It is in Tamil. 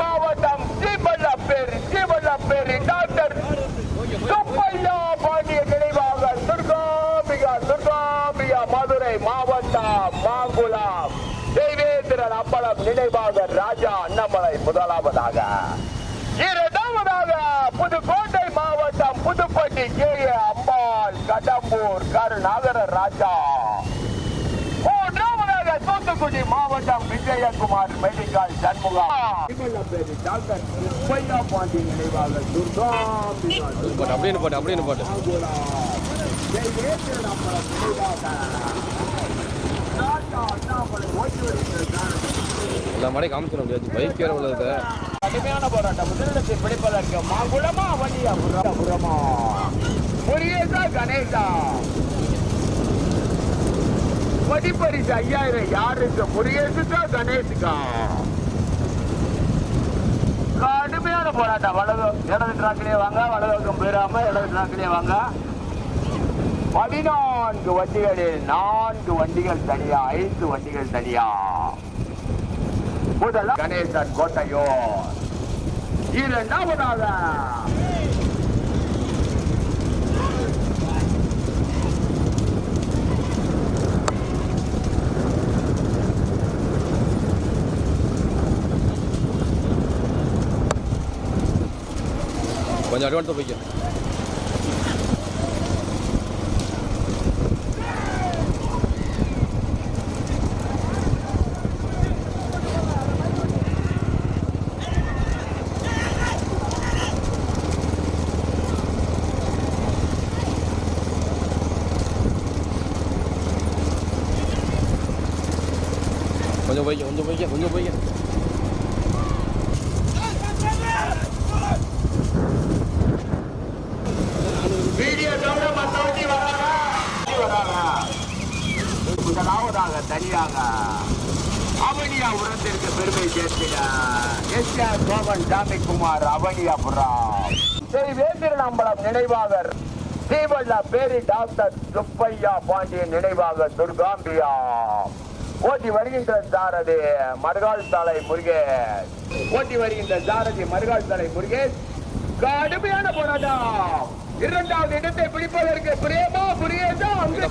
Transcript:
மாவட்டம் ஸ்ரீபல்லாப்பேரி ஸ்ரீபல்லாப்பேரி டாக்டர் சுப்பையா பாண்டிய நினைவாக துர்காம்பிகா துர்காம்பிகா மதுரை மாவட்டம் மாங்குளம். நினைவாக ராஜா அண்ணாமலை முதலாவதாக. இரண்டாவதாக புதுக்கோட்டை மாவட்டம் புதுப்பட்டி கே. அம்பாள் கடம்பூர் கருநாகர ராஜா. மூன்றாவதாக தூத்துக்குடி மாவட்டம் விஜயகுமார் மெடிக்கல் திருமல்லப்பேரி டாக்டர் பாண்டி நினைவாக அப்படின்னு போட்டு அப்படின்னு போட்டு எல்லா மாதிரி காமிச்சிடும் முடியாது பைக் வேற உள்ளது. கடுமையான போராட்டம். முதலிடத்தை பிடிப்பதற்கு மாகுளமா வண்டியா புறமா முருகேசா கணேசா. படிப்பரிசு ஐயாயிரம் யாருக்கு முருகேசுக்கா கணேசுக்கா? கடுமையான போராட்டம். வலது இடது டிராக்கிலே வாங்க வலது பக்கம் போயிடாம இடது டிராக்கிலே வாங்க. பதினான்கு வண்டிகளில் நான்கு வண்டிகள் தனியா ஐந்து வண்டிகள் தனியா. முதல்ல கணேசன் கோட்டையோர். இரண்டாவதாக. கொஞ்சம் அட்வான்ஸ் போய்க்க. கொஞ்சம் போய்க்க கொஞ்சம் போய்க்க கொஞ்சம் போய்க்க. தனியாக. அவனியா உரத்திற்கு பெருமை சேர்த்திட எஸ் ஆர் சோமன் சாமிக்குமார் அவனியாபுரம் சரி வேந்திரன் நினைவாக ஸ்ரீவல்லா பேரி டாக்டர் சுப்பையா பாண்டியன் நினைவாக துர்காம்பியா ஓட்டி வருகின்ற சாரதி மருகால் சாலை முருகேஷ் ஓட்டி வருகின்ற சாரதி மருகால் சாலை முருகேஷ் கடுமையான போராட்டம். இரண்டாவது இடத்தை பிடிப்பதற்கு பிரேமா புரியேதா அங்கு